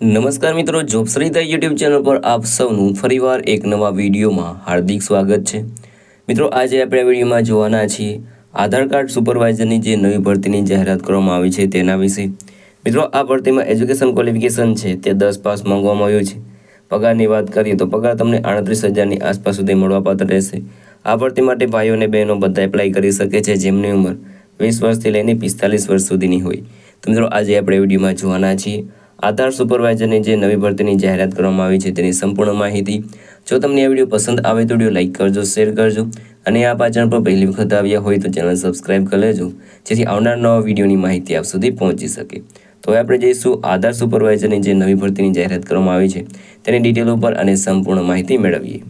નમસ્કાર મિત્રો, જોબશ્રીતા YouTube channel પર આપ સૌનું ફરીવાર એક નવા વિડીયોમાં હાર્દિક સ્વાગત છે. મિત્રો, આજે આપણે વિડીયોમાં જોવાના છીએ આધાર કાર્ડ સુપરવાઇઝરની જે નવી ભરતીની જાહેરાત કરવામાં આવી છે તેના વિશે. મિત્રો, આ ભરતીમાં એજ્યુકેશન ક્વોલિફિકેશન છે તે દસ પાસ માંગવામાં આવ્યું છે. પગારની વાત કરીએ તો પગાર તમને આડત્રીસ હજારની આસપાસ સુધી મળવાપાત્ર રહેશે. આ ભરતી માટે ભાઈઓ અને બહેનો બધા એપ્લાય કરી શકે છે જેમની ઉંમર વીસ વર્ષથી લઈને પિસ્તાલીસ વર્ષ સુધીની હોય. તો મિત્રો, આજે આપણે વિડીયોમાં જોવાના છીએ આધાર સુપરવાઇઝરની જે નવી ભરતીની જાહેરાત કરવામાં આવી છે તેની સંપૂર્ણ માહિતી. જો તમને આ વીડિયો પસંદ આવે તો વીડિયો લાઇક કરજો, શેર કરજો અને આ પાચન પર પહેલી વખત આવ્યા હોય તો ચેનલ સબસ્ક્રાઇબ કરી લેજો, જેથી આવનાર નવા વિડીયોની માહિતી આપ સુધી પહોંચી શકે. તો હવે આપણે જઈશું આધાર સુપરવાઇઝરની જે નવી ભરતીની જાહેરાત કરવામાં આવી છે તેની ડિટેલ ઉપર અને સંપૂર્ણ માહિતી મેળવીએ.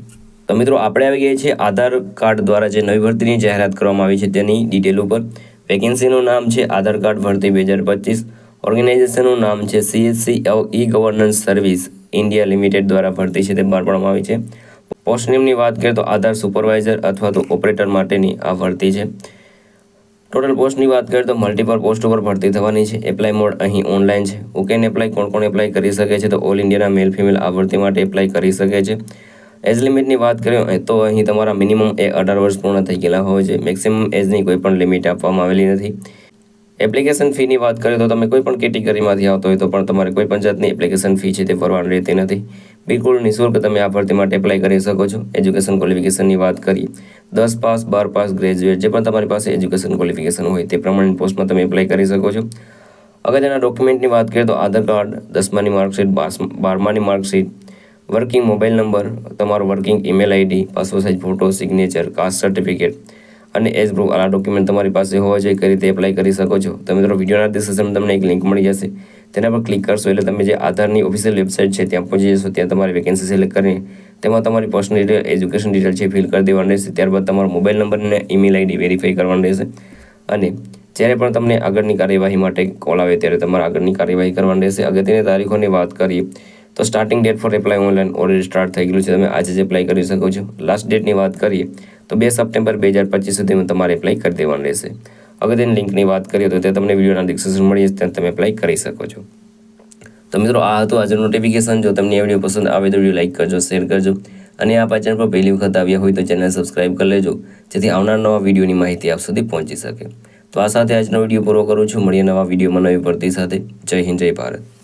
તો મિત્રો, આપણે આવી ગયા છીએ આધાર કાર્ડ દ્વારા જે નવી ભરતીની જાહેરાત કરવામાં આવી છે તેની ડિટેલ ઉપર. વેકેન્સીનું નામ છે આધાર કાર્ડ ભરતી બે હજાર પચીસ. ઓર્ગેનાઇઝેશનનું નામ છે CSC e governance service India limited દ્વારા ભરતી છે તે બહાર પાડવામાં આવી છે. પોસ્ટ નેમની વાત કરીએ તો આધાર સુપરવાઇઝર અથવા તો ઓપરેટર માટેની આ ભરતી છે. ટોટલ પોસ્ટની વાત કરીએ તો મલ્ટિપલ પોસ્ટ ઉપર ભરતી થવાની છે. એપ્લાય મોડ અહીં ઓનલાઈન છે. હુ કેન એપ્લાય કોણ કોણ એપ્લાય કરી શકે છે તો ઓલ ઇન્ડિયાના મેલ ફિમેલ આ ભરતી માટે એપ્લાય કરી શકે છે. એજ લિમિટની વાત કરીએ તો અહીં તમારા મિનિમમ એ અઢાર વર્ષ પૂર્ણ થઈ ગયેલા હોય છે. મેક્સિમમ એજની કોઈ પણ લિમિટ આપવામાં આવેલી નથી. એપ્લિકેશન ફીની વાત કરીએ તો તમે કોઈ પણ કેટેગરીમાંથી આવતો હોય તો પણ તમારે કોઈ પણ જાતની એપ્લિકેશન ફી છે તે ભરવાની રહેતી નથી. બિલકુલ નિઃશુલ્ક તમે આ ભરતી માટે એપ્લાય કરી શકો છો. એજ્યુકેશન ક્વોલિફિકેશનની વાત કરીએ, દસ પાસ, બાર પાસ ગ્રેજ્યુએટ જે પણ તમારી પાસે એજ્યુકેશન ક્વોલિફિકેશન હોય તે પ્રમાણે પોસ્ટમાં તમે એપ્લાય કરી શકો છો. અગત્યના ડોક્યુમેન્ટની વાત કરીએ તો આધાર કાર્ડ, દસમાની માર્કશીટ બારમાની માર્કશીટ વર્કિંગ મોબાઈલ નંબર તમારો working email ID passport size photo signature caste certificate અને એજ પ્રૂફ આ ડોક્યુમેન્ટ તમારી પાસે હોવા જોઈએ, કઈ રીતે એપ્લાય કરી શકો છો. તમે મિત્રો વિડીયોના ડિસ્ક્રિપ્શનમાં તમને એક લિંક મળી જશે. તેના પર ક્લિક કરશો એટલે તમે જે આધારની ઓફિશિયલ વેબસાઇટ છે, ત્યાં પહોંચી જશો, ત્યાં તમારી વેકેન્સી સિલેક્ટ કરીને તેમાં તમારી પર્સનલ ડિટેલ એજ્યુકેશન ડિટેલ છે ફિલ કરી દેવાની રહેશે. ત્યારબાદ તમારો મોબાઈલ નંબર અને ઈમેલ આઈડી વેરીફાઈ કરવાનું રહેશે. અને જ્યારે પણ તમને આગળની કાર્યવાહી માટે કોલ આવે, ત્યારે તમારે આગળની કાર્યવાહી કરવાની રહેશે. અગત્યની તારીખોની વાત કરીએ તો starting date for apply online already start થઈ ગયું છે. તમે આજે જ એપ્લાય કરી શકો છો. લાસ્ટ ડેટની વાત કરીએ, તો બે સપ્ટેમ્બર બે હજાર પચીસ સુધીમાં તમારે એપ્લાય કરી દેવાનું રહેશે. અગત્યની લિંકની વાત કરીએ તો તે તમને વિડીયોના ડિસ્ક્રિપ્શન મળી જશે, ત્યાં તમે એપ્લાય કરી શકો છો. તો મિત્રો, આ હતું આજનું નોટિફિકેશન જો તમને આ વીડિયો પસંદ આવે તો વીડિયો લાઇક કરજો શેર કરજો. અને આ પાચન પર પહેલી વખત આવ્યા હોય તો ચેનલ સબસ્ક્રાઇબ કરી લેજો, જેથી આવનાર નવા વિડીયોની માહિતી આપ સુધી પહોંચી શકે. તો આ સાથે આજનો વીડિયો પૂરો કરું છું. મળીએ નવા વિડીયોમાં નવી ભરતી સાથે. જય હિન્દ, જય ભારત.